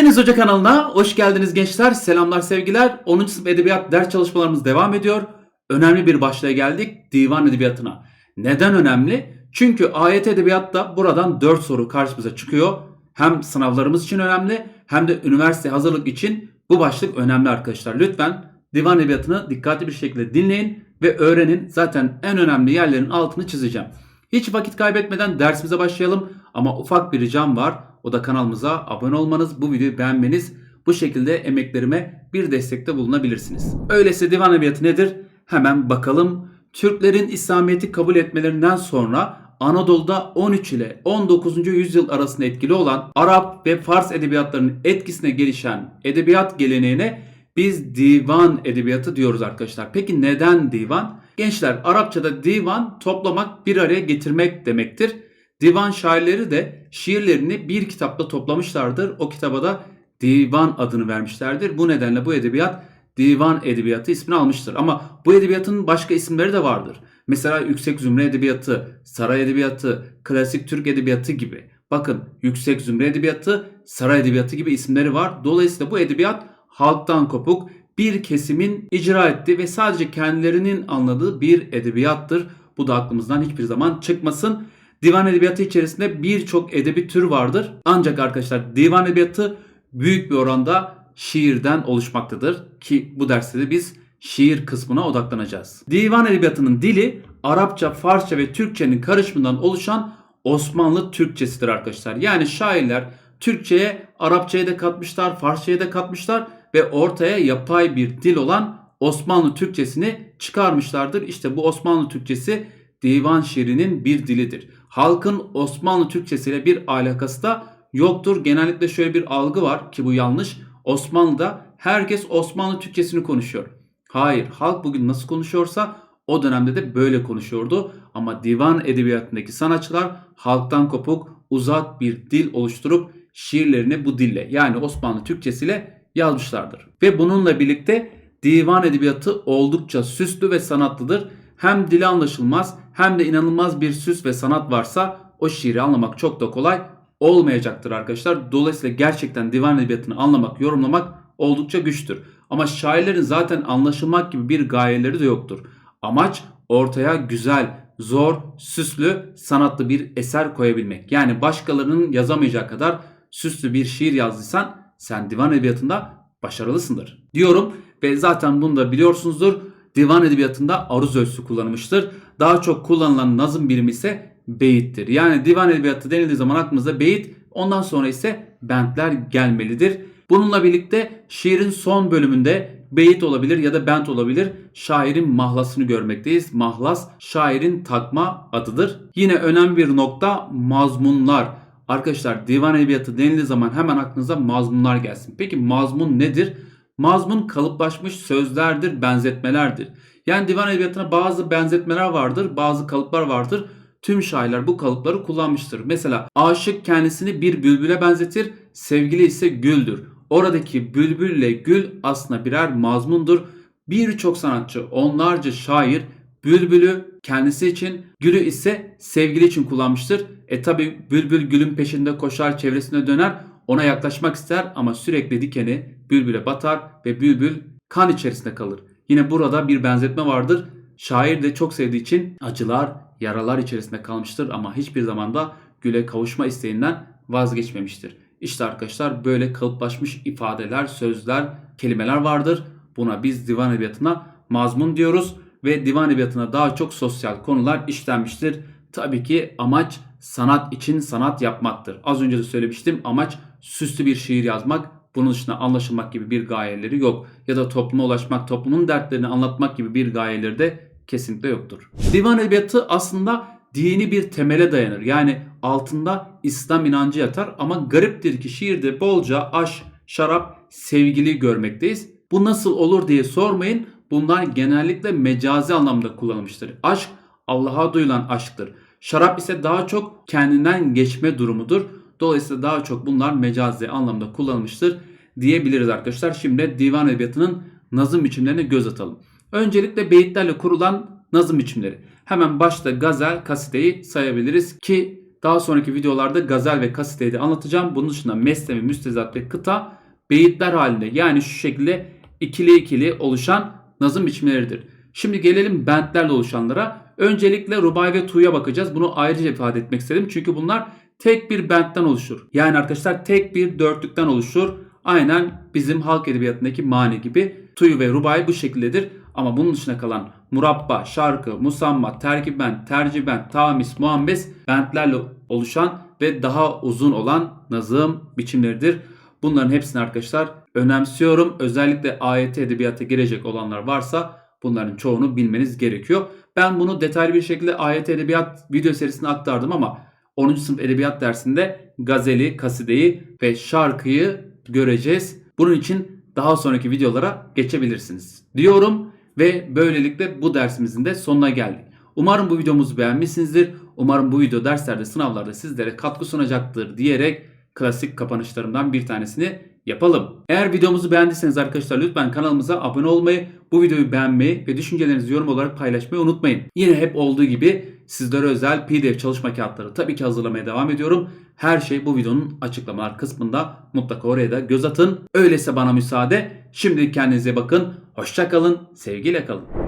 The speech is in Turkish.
Deniz Hoca kanalına hoş geldiniz gençler. Selamlar sevgiler. 10. sınıf edebiyat ders çalışmalarımız devam ediyor. Önemli bir başlığa geldik. Divan edebiyatına. Neden önemli? Çünkü ayet edebiyatta buradan 4 soru karşımıza çıkıyor. Hem sınavlarımız için önemli hem de üniversite hazırlık için bu başlık önemli arkadaşlar. Lütfen divan edebiyatını dikkatli bir şekilde dinleyin ve öğrenin. Zaten en önemli yerlerin altını çizeceğim. Hiç vakit kaybetmeden dersimize başlayalım. Ama ufak bir ricam var. O da kanalımıza abone olmanız, bu videoyu beğenmeniz. Bu şekilde emeklerime bir destekte bulunabilirsiniz. Öyleyse divan edebiyatı nedir? Hemen bakalım. Türklerin İslamiyet'i kabul etmelerinden sonra Anadolu'da 13 ile 19. yüzyıl arasında etkili olan Arap ve Fars edebiyatlarının etkisine gelişen edebiyat geleneğine biz divan edebiyatı diyoruz arkadaşlar. Peki neden divan? Gençler Arapçada divan toplamak bir araya getirmek demektir. Divan şairleri de şiirlerini bir kitapta toplamışlardır. O kitaba da divan adını vermişlerdir. Bu nedenle bu edebiyat divan edebiyatı ismini almıştır. Ama bu edebiyatın başka isimleri de vardır. Mesela yüksek zümre edebiyatı, saray edebiyatı, klasik Türk edebiyatı gibi. Bakın yüksek zümre edebiyatı, saray edebiyatı gibi isimleri var. Dolayısıyla bu edebiyat halktan kopuk bir kesimin icra ettiği ve sadece kendilerinin anladığı bir edebiyattır. Bu da aklımızdan hiçbir zaman çıkmasın. Divan edebiyatı içerisinde birçok edebi tür vardır. Ancak arkadaşlar divan edebiyatı büyük bir oranda şiirden oluşmaktadır. Ki bu derste de biz şiir kısmına odaklanacağız. Divan edebiyatının dili Arapça, Farsça ve Türkçenin karışımından oluşan Osmanlı Türkçesidir arkadaşlar. Yani şairler Türkçe'ye Arapça'yı da katmışlar, Farsça'yı da katmışlar ve ortaya yapay bir dil olan Osmanlı Türkçesini çıkarmışlardır. İşte bu Osmanlı Türkçesi divan şiirinin bir dilidir. Halkın Osmanlı Türkçesiyle bir alakası da yoktur. Genellikle şöyle bir algı var ki bu yanlış. Osmanlı'da herkes Osmanlı Türkçesini konuşuyor. Hayır, halk bugün nasıl konuşuyorsa o dönemde de böyle konuşuyordu. Ama divan edebiyatındaki sanatçılar halktan kopuk, uzak bir dil oluşturup şiirlerini bu dille yani Osmanlı Türkçesiyle yazmışlardır. Ve bununla birlikte divan edebiyatı oldukça süslü ve sanatlıdır. Hem dili anlaşılmaz hem de inanılmaz bir süs ve sanat varsa o şiiri anlamak çok da kolay olmayacaktır arkadaşlar. Dolayısıyla gerçekten divan edebiyatını anlamak, yorumlamak oldukça güçtür. Ama şairlerin zaten anlaşılmak gibi bir gayeleri de yoktur. Amaç ortaya güzel, zor, süslü, sanatlı bir eser koyabilmek. Yani başkalarının yazamayacağı kadar süslü bir şiir yazdıysan sen divan edebiyatında başarılısındır diyorum. Ve zaten bunu da biliyorsunuzdur. Divan edebiyatında aruz ölçüsü kullanılmıştır. Daha çok kullanılan nazım birimi ise beyittir. Yani divan edebiyatı denildiği zaman aklımıza beyit ondan sonra ise bentler gelmelidir. Bununla birlikte şiirin son bölümünde beyit olabilir ya da bent olabilir. Şairin mahlasını görmekteyiz. Mahlas şairin takma adıdır. Yine önemli bir nokta mazmunlar. Arkadaşlar divan edebiyatı denildiği zaman hemen aklınıza mazmunlar gelsin. Peki mazmun nedir? Mazmun kalıplaşmış sözlerdir, benzetmelerdir. Yani divan edebiyatına bazı benzetmeler vardır, bazı kalıplar vardır. Tüm şairler bu kalıpları kullanmıştır. Mesela aşık kendisini bir bülbüle benzetir, sevgili ise güldür. Oradaki bülbül ile gül aslında birer mazmundur. Birçok sanatçı, onlarca şair bülbülü kendisi için, gülü ise sevgili için kullanmıştır. E tabi bülbül gülün peşinde koşar, çevresine döner, ona yaklaşmak ister ama sürekli dikeni bülbüle batar ve bülbül kan içerisinde kalır. Yine burada bir benzetme vardır. Şair de çok sevdiği için acılar, yaralar içerisinde kalmıştır ama hiçbir zaman da güle kavuşma isteğinden vazgeçmemiştir. İşte arkadaşlar böyle kalıplaşmış ifadeler, sözler, kelimeler vardır. Buna biz divan edebiyatına mazmun diyoruz ve divan edebiyatına daha çok sosyal konular işlenmiştir. Tabii ki amaç sanat için sanat yapmaktır. Az önce de söylemiştim amaç süslü bir şiir yazmak. Bunun dışında anlaşılmak gibi bir gayeleri yok. Ya da topluma ulaşmak, toplumun dertlerini anlatmak gibi bir gayeleri de kesinlikle yoktur. Divan edebiyatı aslında dini bir temele dayanır. Yani altında İslam inancı yatar ama gariptir ki şiirde bolca aş, şarap, sevgili görmekteyiz. Bu nasıl olur diye sormayın. Bunlar genellikle mecazi anlamda kullanılmıştır. Aşk Allah'a duyulan aşktır. Şarap ise daha çok kendinden geçme durumudur. Dolayısıyla daha çok bunlar mecazi anlamda kullanılmıştır diyebiliriz arkadaşlar. Şimdi divan edebiyatının nazım biçimlerine göz atalım. Öncelikle beyitlerle kurulan nazım biçimleri. Hemen başta gazel, kasideyi sayabiliriz ki Daha sonraki videolarda gazel ve kasiteyi de anlatacağım. Bunun dışında meslemi, müstezat ve kıta beyitler halinde yani şu şekilde ikili ikili oluşan nazım biçimleridir. Şimdi gelelim bentlerle oluşanlara. Öncelikle rubai ve tu'ya bakacağız. Bunu ayrıca ifade etmek istedim. Çünkü bunlar tek bir bentten oluşur. Yani arkadaşlar tek bir dörtlükten oluşur. Aynen bizim halk edebiyatındaki mani gibi tuyu ve rubai bu şekildedir. Ama bunun dışında kalan murabba, şarkı, musamma, terkiben, terciben, tamis, muambes bentlerle oluşan ve daha uzun olan nazım biçimleridir. Bunların hepsini arkadaşlar önemsiyorum. Özellikle ayet edebiyata girecek olanlar varsa bunların çoğunu bilmeniz gerekiyor. Ben bunu detaylı bir şekilde ayet edebiyat video serisine aktardım ama 10. sınıf edebiyat dersinde gazeli, kasideyi ve şarkıyı göreceğiz. Bunun için daha sonraki videolara geçebilirsiniz. Diyorum ve böylelikle bu dersimizin de sonuna geldik. Umarım bu videomuzu beğenmişsinizdir. Umarım bu video derslerde, sınavlarda sizlere katkı sunacaktır diyerek klasik kapanışlarımdan bir tanesini yapalım. Eğer videomuzu beğendiyseniz arkadaşlar lütfen kanalımıza abone olmayı, bu videoyu beğenmeyi ve düşüncelerinizi yorum olarak paylaşmayı unutmayın. Yine hep olduğu gibi sizlere özel PDF çalışma kağıtları tabii ki hazırlamaya devam ediyorum. Her şey bu videonun açıklamalar kısmında mutlaka oraya da göz atın. Öyleyse bana müsaade. Şimdi kendinize bakın. Hoşça kalın. Sevgiyle kalın.